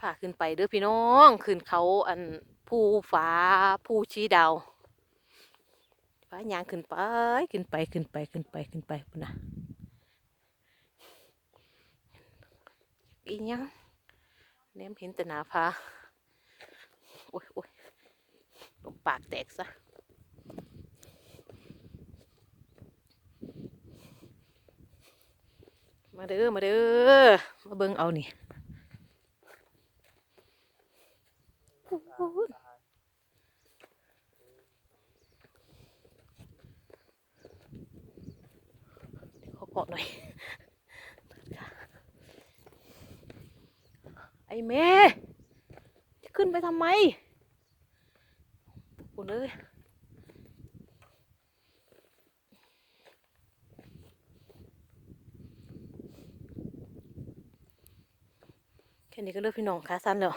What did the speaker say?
พาขึ้นไปเด้อพี่น้องขึ้นเขาอันภูฟ้าภูชีดาวฟ้ายางขึ้นไปขึ้นไปขึ้นไปขึ้นไปขึ้นไปพุ่นนะอีหยังแนมเห็นแต่นาผาโอ้ยโอ้ยลมปากแตกซะ มาเด้อมาเด้อมาเบิ่งเอานี่โอ้โหเดี๋ยวขอเกาะหน่อยไอ้เมย์จะขึ้นไปทำไมคุณเอ้ย แค่นี้ก็เลือกพี่น้องค่ะสั้นแล้ว